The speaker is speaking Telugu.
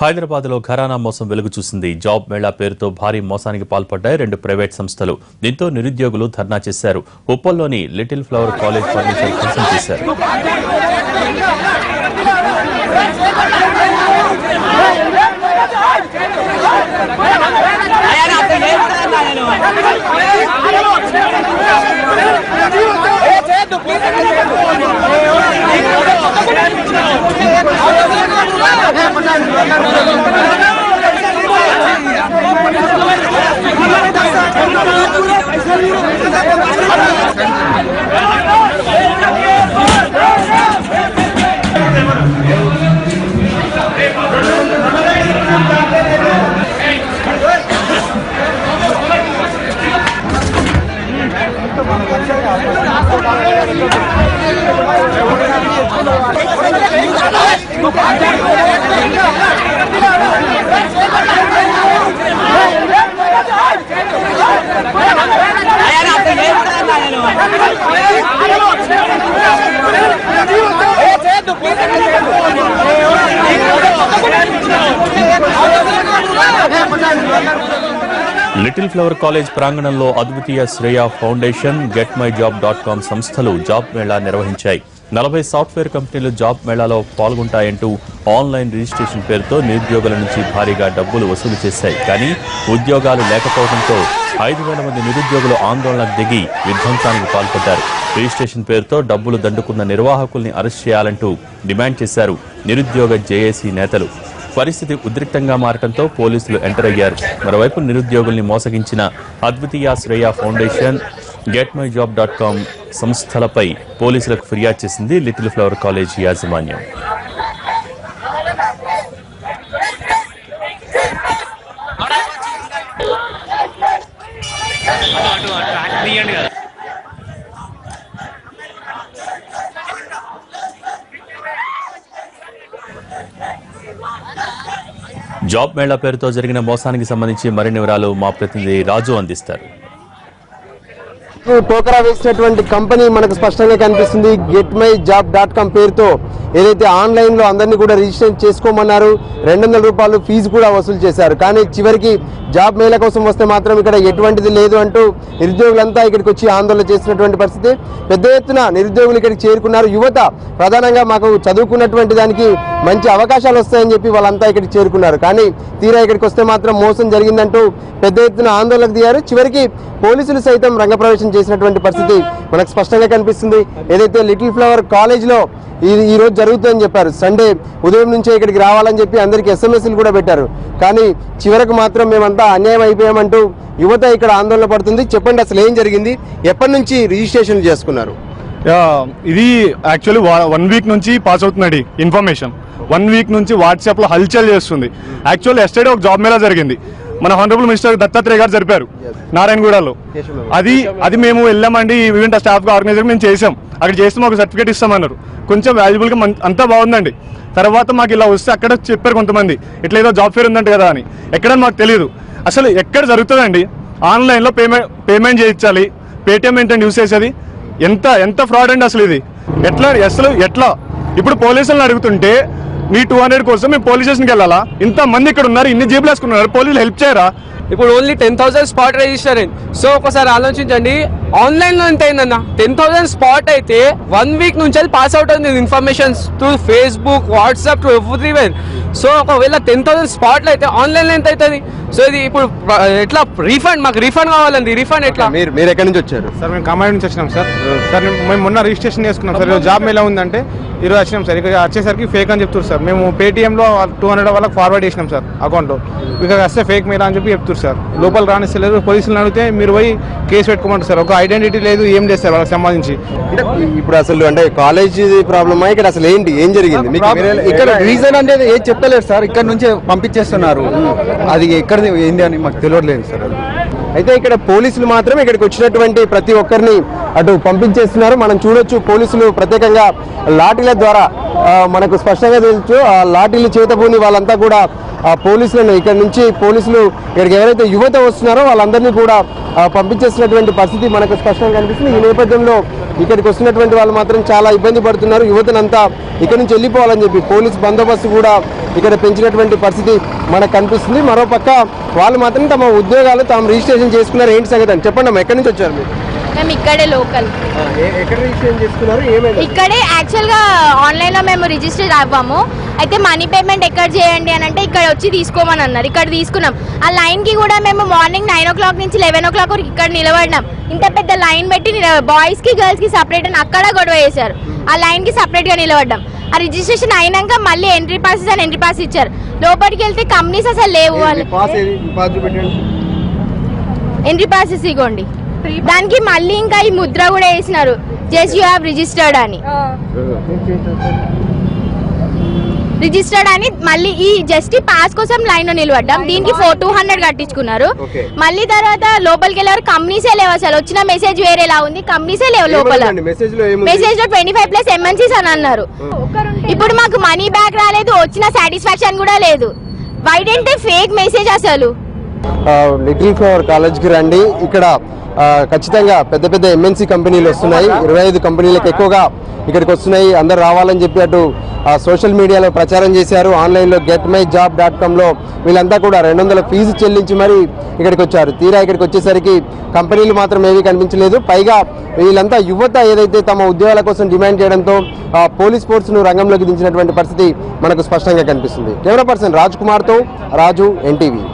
హైదరాబాద్లో ఘరానా మోసం వెలుగు చూసింది. జాబ్ మేళా పేరుతో భారీ మోసానికి పాల్పడ్డాయి రెండు ప్రైవేట్ సంస్థలు. దీంతో నిరుద్యోగులు ధర్నా చేశారు. ఉప్పల్లోని లిటిల్ ఫ్లవర్ కాలేజ్ ఫర్నిచర్ ధ్వంసం చేశారు. లిటిల్ ఫ్లవర్ కాలేజ్ ప్రాంగణంలో Advitiya Shreya foundation get my job dot com సంస్థలు జాబ్ మేళా నిర్వహించాయి. నలభై సాఫ్ట్వేర్ కంపెనీలు జాబ్ మేళాలో పాల్గొంటాయంటూ ఆన్లైన్ రిజిస్ట్రేషన్ పేరుతో నిరుద్యోగుల నుంచి భారీగా డబ్బులు వసూలు చేశాయి. కానీ ఉద్యోగాలు లేకపోవడంతో ఐదు వేల మంది నిరుద్యోగులు ఆందోళనకు దిగి విధ్వంసానికి పాల్పడ్డారు. రిజిస్ట్రేషన్ పేరుతో డబ్బులు దండుకున్న నిర్వాహకుల్ని అరెస్ట్ చేయాలంటూ డిమాండ్ చేశారు నిరుద్యోగ జేఏసీ నేతలు. పరిస్థితి ఉద్రిక్తంగా మారటంతో పోలీసులు ఎంటర్ అయ్యారు. మరోవైపు నిరుద్యోగుల్ని మోసగించిన Advitiya Shreya foundation get my job dot com సంస్థలపై పోలీసులకు ఫిర్యాదు చేసింది లిటిల్ ఫ్లవర్ కాలేజ్ యాజమాన్యం. జాబ్ మేళా పేరుతో జరిగిన మోసానికి సంబంధించి మరిన్ని వివరాలు మా ప్రతినిధి రాజు అందిస్తారు. టోకరా వేసినటువంటి కంపెనీ మనకు స్పష్టంగా కనిపిస్తుంది. Get my job dot com పేరుతో ఏదైతే ఆన్లైన్లో అందరినీ కూడా రిజిస్ట్రేషన్ చేసుకోమన్నారు రెండు వందల రూపాయలు ఫీజు కూడా వసూలు చేశారు. కానీ చివరికి జాబ్ మేళ కోసం వస్తే మాత్రం ఇక్కడ ఎటువంటిది లేదు అంటూ నిరుద్యోగులంతా ఇక్కడికి వచ్చి ఆందోళన చేసినటువంటి పరిస్థితి. పెద్ద ఎత్తున నిరుద్యోగులు ఇక్కడికి చేరుకున్నారు. యువత ప్రధానంగా మాకు చదువుకున్నటువంటి దానికి మంచి అవకాశాలు వస్తాయని చెప్పి వాళ్ళంతా ఇక్కడికి చేరుకున్నారు. కానీ తీరా ఇక్కడికి వస్తే మాత్రం మోసం జరిగిందంటూ పెద్ద ఎత్తున ఆందోళనకు దిగారు. చివరికి పోలీసులు సైతం రంగప్రవేశం చేసినటువంటి పరిస్థితి మనకు స్పష్టంగా కనిపిస్తుంది. ఏదైతే లిటిల్ ఫ్లవర్ కాలేజ్లో ఈ ఈరోజు రోజు జరుగుతుందని చెప్పారు. సండే ఉదయం నుంచే ఇక్కడికి రావాలని చెప్పి అందరికి ఎస్ఎంఎస్లు కూడా పెట్టారు. కానీ చివరకు మాత్రం మేమంతా అన్యాయం అయిపోయామంటూ యువత ఇక్కడ ఆందోళన పడుతుంది. చెప్పండి అసలు ఏం జరిగింది? ఎప్పటి నుంచి రిజిస్ట్రేషన్ చేసుకున్నారు? ఇది యాక్చువల్లీ వన్ వీక్ నుంచి పాస్ అవుతున్నాడు ఇన్ఫర్మేషన్. వన్ వీక్ నుంచి వాట్సాప్లో హల్చల్ చేస్తుంది. యాక్చువల్లీ ఎస్టర్డే ఒక జాబ్ మేళా జరిగింది. మన హానరబుల్ మినిస్టర్ దత్తాత్రేయ గారు జరిపారు. నారాయణగూడలో. అది అది మేము వెళ్ళామండి ఈ ఈవెంట్ స్టాఫ్గా ఆర్గనైజర్ మేము చేసాం. అక్కడ చేస్తే మాకు సర్టిఫికేట్ ఇస్తామన్నారు. కొంచెం వాల్యుబుల్గా మన్- అంతా బాగుందండి. తర్వాత మాకు ఇలా వస్తే అక్కడ చెప్పారు కొంతమంది. ఇట్లా ఏదో జాబ్ ఫేర్ ఉందంట కదా అని. ఎక్కడని మాకు తెలియదు అసలు ఎక్కడ జరుగుతుందండి? ఆన్లైన్లో పేమెంట్ పేమెంట్ చేయించాలి. పేటిఎం ఏంటండి యూస్ చేసేది? ఎంత ఎంత ఫ్రాడ్ అండి అసలు ఇది? ఎట్లా అసలు ఎట్లా? ఇప్పుడు పోలీసులను అడుగుతుంటే మీ టూ హండ్రెడ్ కోసం మేము పోలీస్ స్టేషన్కి వెళ్ళాలా? ఇంత మంది ఇక్కడ ఉన్నారు ఇన్ని జీబులు వేసుకున్నారు పోలీసులు హెల్ప్ చేయరా? ఇప్పుడు only ten thousand spot register అయింది సో ఒకసారి ఆలోచించండి. ఆన్లైన్లో ఎంత అయిందన్న టెన్ థౌసండ్ స్పాట్ అయితే వన్ వీక్ నుంచి పాస్ అవుట్ అవుతుంది informations to Facebook WhatsApp to everywhere so ఒకవేళ టెన్ థౌసండ్ స్పాట్లు అయితే ఆన్లైన్లో ఎంత అవుతుంది? సో ఇది ఇప్పుడు ఎట్లా? రీఫండ్ మాకు రీఫండ్ కావాలండి. రీఫండ్ ఎట్లా? మీరు మీరు ఎక్కడి నుంచి వచ్చారు? సార్ మేము కమాండ్ నుంచి వచ్చినాం సార్. సార్ మేము మొన్న రిజిస్ట్రేషన్ చేసుకున్నాం సార్. జాబ్ ఎలా ఉందంటే ఈరోజు వచ్చినాం సార్. ఇక్కడ వచ్చేసరికి ఫేక్ అని చెప్తారు సార్. మేము పేటీఎంలో టూ హండ్రెడ్ వాళ్ళకి ఫార్వర్డ్ చేసినాం సార్ అకౌంట్లో ఇక్కడ వస్తే ఫేక్ మేలా అని చెప్పి చెప్తారు సార్. లోపల రానిస్తలేరు పోలీసులను అడిగితే మీరు పోయి కేసు పెట్టుకోమంటారు సార్. ఒక ఐడెంటిటీ లేదు ఏం లేదు సార్ వాళ్ళకి సంబంధించి. ఇప్పుడు అసలు అంటే కాలేజ్ ప్రాబ్లమా ఇక్కడ అసలు ఏంటి? ఏం జరిగింది? ఇక్కడ రీజన్ అనేది ఏది చెప్తలేరు సార్. ఇక్కడ నుంచే పంపించేస్తున్నారు. అది ఎక్కడిది ఏంది అని మాకు తెలియట్లేదు సార్. అయితే ఇక్కడ పోలీసులు మాత్రం ఇక్కడికి వచ్చినటువంటి ప్రతి ఒక్కరిని అటు పంపించేస్తున్నారు. మనం చూడొచ్చు పోలీసులు ప్రత్యేకంగా లాఠీల ద్వారా మనకు స్పష్టంగా తెలుసు ఆ లాఠీలు చేతబూని వాళ్ళంతా కూడా ఆ పోలీసులను ఇక్కడ నుంచి పోలీసులు ఇక్కడికి ఎవరైతే యువత వస్తున్నారో వాళ్ళందరినీ కూడా పంపించేసినటువంటి పరిస్థితి మనకు స్పష్టంగా కనిపిస్తుంది. ఈ నేపథ్యంలో ఇక్కడికి వస్తున్నటువంటి వాళ్ళు మాత్రం చాలా ఇబ్బంది పడుతున్నారు. యువతనంతా ఇక్కడ నుంచి వెళ్ళిపోవాలని చెప్పి పోలీస్ బందోబస్తు కూడా ఇక్కడ పెంచినటువంటి పరిస్థితి మనకు కనిపిస్తుంది. మరోపక్క వాళ్ళు మాత్రం తమ ఉద్యోగాలు తాము రిజిస్ట్రేషన్ చేసుకున్నారు. ఏంటి సంగతి అని చెప్పండి ఎక్కడి నుంచి వచ్చారు మీరు? మేము ఇక్కడే లోకల్. ఇక్కడే యాక్చువల్గా ఆన్లైన్లో మేము రిజిస్టర్ అవ్వము. అయితే మనీ పేమెంట్ ఎక్కడ చేయండి అని అంటే ఇక్కడ వచ్చి తీసుకోమని అన్నారు. ఇక్కడ తీసుకున్నాం. ఆ లైన్కి కూడా మేము మార్నింగ్ నైన్ ఓ క్లాక్ నుంచి లెవెన్ ఓ క్లాక్ వరకు ఇక్కడ నిలబడినాం. ఇంత పెద్ద లైన్ పెట్టి బాయ్స్కి గర్ల్స్కి సపరేట్ అని అక్కడ గొడవ చేశారు. ఆ లైన్కి సపరేట్గా నిలబడ్డాం. ఆ రిజిస్ట్రేషన్ అయినాక మళ్ళీ ఎంట్రీ పాసెస్ అని ఎంట్రీ పాస్ ఇచ్చారు. లోపలికి వెళ్తే కంపెనీస్ అసలు లేవు వాళ్ళు. పాస్ పాస్ ఎంట్రీ పాసెస్ ఇగోండి. దానికి మళ్ళీ ఇంకా ఈ ముద్ర కూడా వేసినారు. జస్ట్ యూ హ్యావ్ రిజిస్టర్డ్ అని. రిజిస్టర్డ్ అని మళ్ళీ ఈ జస్ట్ ఈ పాస్ కోసం లైన్లో నిలబడ్డాం. దీనికి ఫోర్ టూ హండ్రెడ్ కట్టించుకున్నారు. మళ్ళీ తర్వాత లోపలికి వెళ్ళారు కంపెనీసే లేవు అసలు వచ్చిన మెసేజ్ వేరేలా ఉంది. కంపెనీసే లేవు లోపల. మెసేజ్లో ట్వంటీ ఫైవ్ ప్లస్ ఎంఎన్సీస్ అని అన్నారు. ఇప్పుడు మాకు మనీ బ్యాక్ రాలేదు. వచ్చిన సాటిస్ఫాక్షన్ కూడా లేదు. వైట్ అంటే ఫేక్ మెసేజ్ అసలు? లిటిల్ ఫ్లవర్ కాలేజ్కి రండి. ఇక్కడ ఖచ్చితంగా పెద్ద పెద్ద ఎంఎన్సీ కంపెనీలు వస్తున్నాయి. ఇరవై ఐదు కంపెనీలకు ఎక్కువగా ఇక్కడికి వస్తున్నాయి. అందరు రావాలని చెప్పి అటు సోషల్ మీడియాలో ప్రచారం చేశారు. ఆన్లైన్లో గెట్ మై జాబ్ డాట్ కామ్లో వీళ్ళంతా కూడా రెండు వందల ఫీజు చెల్లించి మరీ ఇక్కడికి వచ్చారు. తీరా ఇక్కడికి వచ్చేసరికి కంపెనీలు మాత్రం ఏమీ కనిపించలేదు. పైగా వీళ్ళంతా యువత ఏదైతే తమ ఉద్యోగాల కోసం డిమాండ్ చేయడంతో పోలీస్ ఫోర్స్ను రంగంలోకి దించినటువంటి పరిస్థితి మనకు స్పష్టంగా కనిపిస్తుంది. కెమెరా పర్సన్ రాజ్ కుమార్తో రాజు ఎన్టీవీ